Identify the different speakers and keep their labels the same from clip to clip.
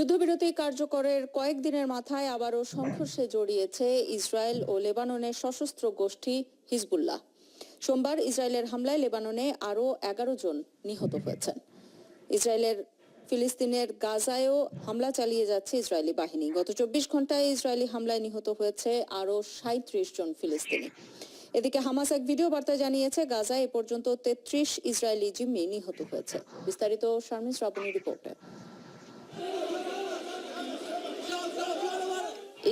Speaker 1: যুদ্ধবিরতি কার্যকরের কয়েকদিনের মাথায় আবারও সংঘর্ষে জড়িয়েছে ইসরায়েল ও লেবাননের সশস্ত্র গোষ্ঠী হিজবুল্লাহ সোমবার ইসরায়েলের হামলায় লেবাননে আরও এগারো জন নিহত হয়েছেন ইসরায়েলের ফিলিস্তিনের গাজায়ও হামলা চালিয়ে যাচ্ছে ইসরায়েলি বাহিনী গত চব্বিশ ঘন্টায় ইসরায়েলি হামলায় নিহত হয়েছে আরও সাঁত্রিশ জন ফিলিস্তিনি এদিকে হামাস এক ভিডিও বার্তায় জানিয়েছে গাজায় এ পর্যন্ত তেত্রিশ ইসরায়েলি জিম্মি নিহত হয়েছে বিস্তারিত শারমিস রাবণী রিপোর্টে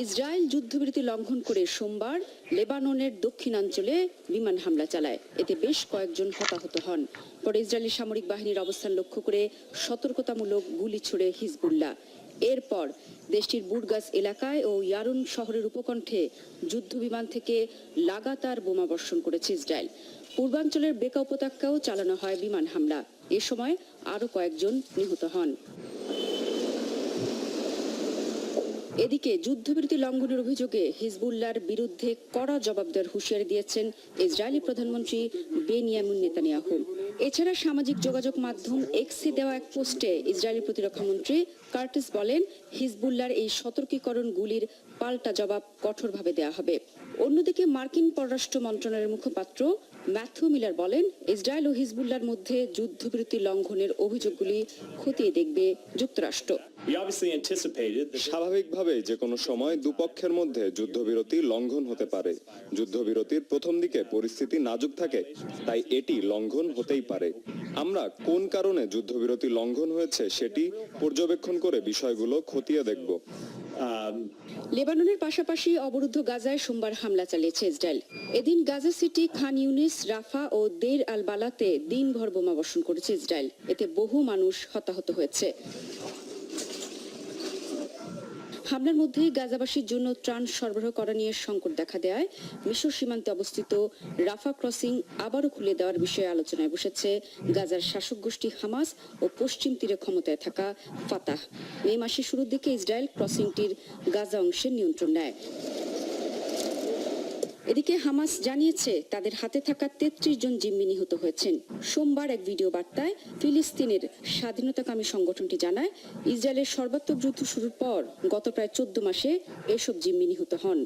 Speaker 1: ইসরায়েল যুদ্ধবিরতি লঙ্ঘন করে সোমবার লেবাননের দক্ষিণাঞ্চলে বিমান হামলা চালায় এতে বেশ কয়েকজন হতাহত হন পরে ইসরায়েলি সামরিক বাহিনীর অবস্থান লক্ষ্য করে সতর্কতামূলক গুলি ছুড়ে হিজবুল্লাহ এরপর দেশটির বুরগাস এলাকায় ও ইয়ারুন শহরের উপকণ্ঠে যুদ্ধ বিমান থেকে লাগাতার বোমা বর্ষণ করেছে ইসরায়েল পূর্বাঞ্চলের বেকা উপত্যকাও চালানো হয় বিমান হামলা এ সময় আরও কয়েকজন নিহত হন এদিকে যুদ্ধবিরতি লঙ্ঘনের অভিযোগে হিজবুল্লার বিরুদ্ধে কড়া জবাব দেওয়ার হুঁশিয়ারি দিয়েছেন ইসরায়েলি প্রধানমন্ত্রী বেনিয়ামুন নেতানিয়াহু এছাড়া সামাজিক যোগাযোগ মাধ্যম এক্সে দেওয়া এক পোস্টে ইসরায়েলি প্রতিরক্ষামন্ত্রী কার্টিস বলেন হিজবুল্লার এই সতর্কীকরণ গুলির পাল্টা জবাব কঠোরভাবে দেয়া হবে অন্যদিকে মার্কিন পররাষ্ট্র মন্ত্রণালয়ের মুখপাত্র ম্যাথু মিলার বলেন ইসরায়েল ও হিজবুল্লার মধ্যে যুদ্ধবিরতি লঙ্ঘনের অভিযোগগুলি খতিয়ে দেখবে যুক্তরাষ্ট্র
Speaker 2: স্বাভাবিকভাবে যে কোনো সময় দুপক্ষের মধ্যে যুদ্ধবিরতি লঙ্ঘন হতে পারে যুদ্ধবিরতির প্রথম দিকে পরিস্থিতি নাজুক থাকে তাই এটি লঙ্ঘন হতেই পারে আমরা কোন কারণে যুদ্ধবিরতি লঙ্ঘন হয়েছে সেটি পর্যবেক্ষণ করে বিষয়গুলো খতিয়ে দেখব
Speaker 1: লেবাননের পাশাপাশি অবরুদ্ধ গাজায় সোমবার হামলা চালিয়েছে ইসরায়েল এদিন Gaza City Khan Younis Rafah ও দের আল বালাতে দিনভর বর্ষণ করেছে ইসরায়েল এতে বহু মানুষ হতাহত হয়েছে হামলার মধ্যে গাজাবাসীর জন্য ত্রাণ সরবরাহ করা নিয়ে সংকট দেখা দেয় মিশর সীমান্তে অবস্থিত রাফা ক্রসিং আবারও খুলে দেওয়ার বিষয়ে আলোচনায় বসেছে গাজার শাসক গোষ্ঠী হামাস ও পশ্চিম তীরে ক্ষমতায় থাকা ফাতাহ মে মাসের শুরুর দিকে ইসরায়েল ক্রসিংটির গাজা অংশের নিয়ন্ত্রণ নেয় এদিকে হামাস জানিয়েছে তাদের হাতে থাকা তেত্রিশ জন জিম্মি নিহত হয়েছেন সোমবার এক ভিডিও বার্তায় ফিলিস্তিনের স্বাধীনতাকামী সংগঠনটি জানায় ইসরায়েলের সর্বাত্মক যুদ্ধ শুরুর পর গত প্রায় চোদ্দ মাসে এসব জিম্মি নিহত হন